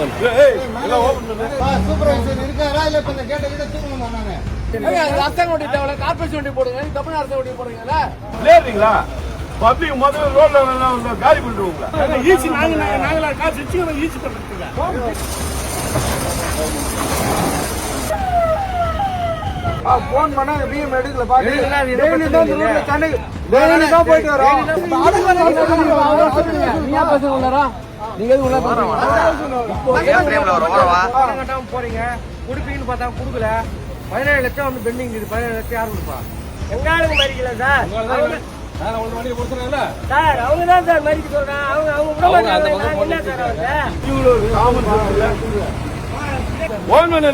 Open supervisor இருக்காரா? இல்ல இப்ப இந்த கேட்ட கிட்ட தூக்கணுமா நானு? அரசாங்க வண்டி தேவை கார்பரேஷன் வண்டி போடுங்க. தமிழ் அரசாங்க வண்டி போடுறீங்கல்ல? விளையாடுறீங்களா? பப்ளிக் முதல்ல ரோட்ல வந்து காலி பண்ணிடுவோங்களா ஈசி நாங்க நாங்க நாங்களா காசு வச்சு ஈசி பண்றதுக்கு போன் பண்ணா பிஎம் எடுக்கல பாத்து போயிட்டு வரோம். நீங்க எதுவும் உள்ள கட்டாம போறீங்க? குடுப்பீங்கன்னு பார்த்தா குடுக்கல. பதினேழு லட்சம் வந்து பெண்டிங் இருக்குது. பதினேழு லட்சம் யார் கொடுப்பா? எங்காளுக்கு மறிக்கல சார்? சார் அவங்க தான் சார் மறிக்க சொல்றாங்க அவங்க அவங்க விட மாட்டாங்க. என்ன சார் அவங்க? ஓன் பண்ண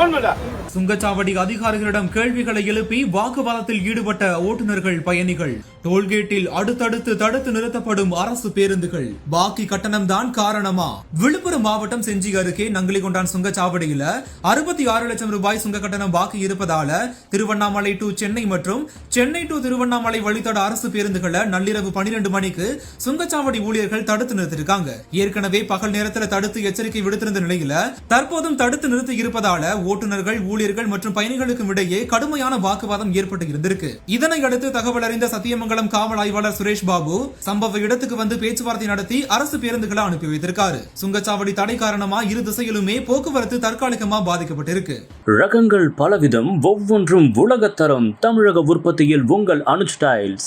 ஓன் பண்ண. சுங்கச்சாவடி அதிகாரிகளிடம் கேள்விகளை எழுப்பி வாக்குவாதத்தில் ஈடுபட்ட ஓட்டுநர்கள் பயணிகள். டோல்கேட்டில் அடுத்தடுத்து தடுத்து நிறுத்தப்படும் அரசு பேருந்துகள். பாக்கி கட்டணம் தான் காரணமா? விழுப்புரம் மாவட்டம் செஞ்சி அருகே நங்கிலிகொண்டான் சுங்கச்சாவடியில அறுபத்தி ஆறு லட்சம் ரூபாய் சுங்க கட்டணம் பாக்கி இருப்பதால திருவண்ணாமலை டு சென்னை மற்றும் சென்னை டு திருவண்ணாமலை வழித்தட அரசு பேருந்துகளை நள்ளிரவு பனிரெண்டு மணிக்கு சுங்கச்சாவடி ஊழியர்கள் தடுத்து நிறுத்திருக்காங்க. ஏற்கனவே பகல் நேரத்துல தடுத்து எச்சரிக்கை விடுத்திருந்த நிலையில தற்போதும் தடுத்து நிறுத்தி இருப்பதால ஓட்டுநர்கள் ஊழியர்கள் மற்றும் பயணிகளுக்கும் இடையே கடுமையான வாக்குவாதம் ஏற்பட்டு இருந்திருக்கு. இதனை அடுத்து தகவல் அறிந்த சத்தியமங்கலம் காவல் ஆய்வாளர் சுரேஷ் பாபு சம்பவ இடத்துக்கு வந்து பேச்சுவார்த்தை நடத்தி அரசு பேருந்துகளை அனுப்பி வைத்திருக்காரு. சுங்கச்சாவடி தடை காரணமா இரு திசையிலுமே போக்குவரத்து தற்காலிகமா பாதிக்கப்பட்டிருக்கு. ரகங்கள் பலவிதம் ஒவ்வொன்றும் உலகத்தரம் தமிழக உற்பத்தியில் உங்கள் அனுஸ்டைல்ஸ்